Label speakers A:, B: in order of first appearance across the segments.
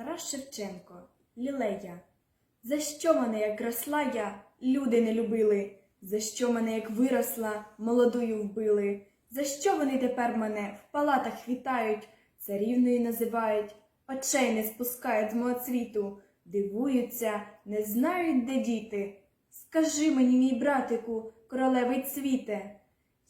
A: Тарас Шевченко, Лілея. За що мене, як росла я, люди не любили? За що мене, як виросла, молодою вбили? За що вони тепер мене в палатах вітають, царівною називають, очей не спускають з мого цвіту, дивуються, не знають, де діти. Скажи мені, мій братику, королевий цвіте.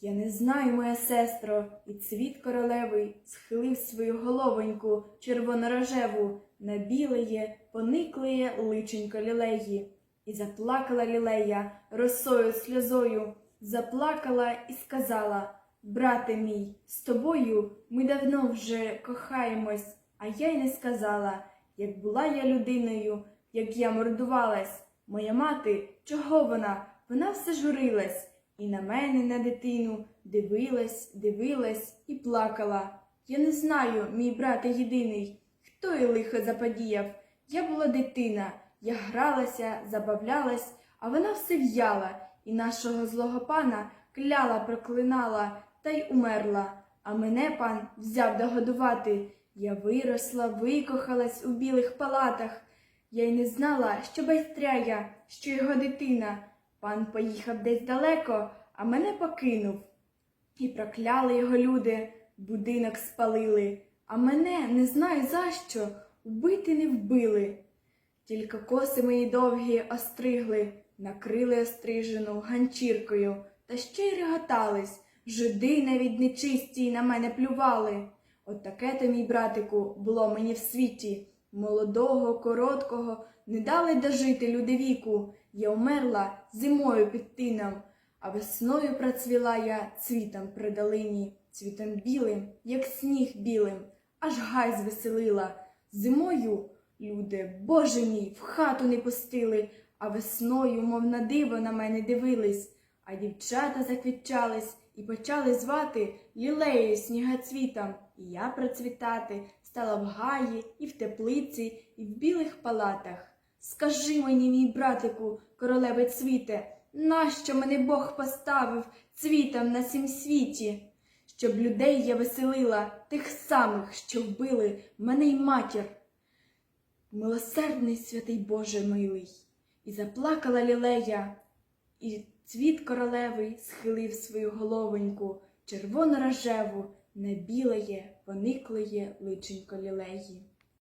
A: Я не знаю, моя сестро, і цвіт королевий схилив свою головоньку червонорожеву на білеє, пониклеє личенько лілеї. І заплакала лілея росою сльозою, заплакала і сказала: Брате мій, з тобою ми давно вже кохаємось, а я й не сказала, як була я людиною, як я мордувалась. Моя мати, чого вона? Вона все журилась. І на мене, на дитину, дивилась, дивилась і плакала. Я не знаю, мій брате єдиний, хто їй лихо заподіяв. Я була дитина, я гралася, забавлялась, а вона все в'яла, і нашого злого пана кляла, проклинала та й умерла. А мене пан взяв догодувати. Я виросла, викохалась у білих палатах. Я й не знала, що байстряя, що його дитина. Пан поїхав десь далеко, а мене покинув. І прокляли його люди, будинок спалили, а мене не знаю за що, убити не вбили. Тільки коси мої довгі остригли, накрили острижену ганчіркою, та ще й реготались, жиди навіть нечисті на мене плювали. От таке то, мій братику, було мені в світі. Молодого, короткого, не дали дожити люди віку. Я умерла зимою під тином, а весною процвіла я цвітом при долині, цвітом білим, як сніг білим, аж гай звеселила. Зимою люди, боже мій, в хату не пустили, а весною, мов на диво, на мене дивились, а дівчата заквітчались і почали звати лілеєю снігоцвітом, і я процвітати стала в гаї, і в теплиці, і в білих палатах. Скажи мені, мій братику, королеве цвіте, нащо мене Бог поставив цвітом на сім світі? Щоб людей я веселила, тих самих, що вбили мене й матір. Милосердний святий Боже милий, і заплакала лілея, і цвіт королевий схилив свою головоньку червоно-рожеву на білеє, пониклеє личенько лілеї.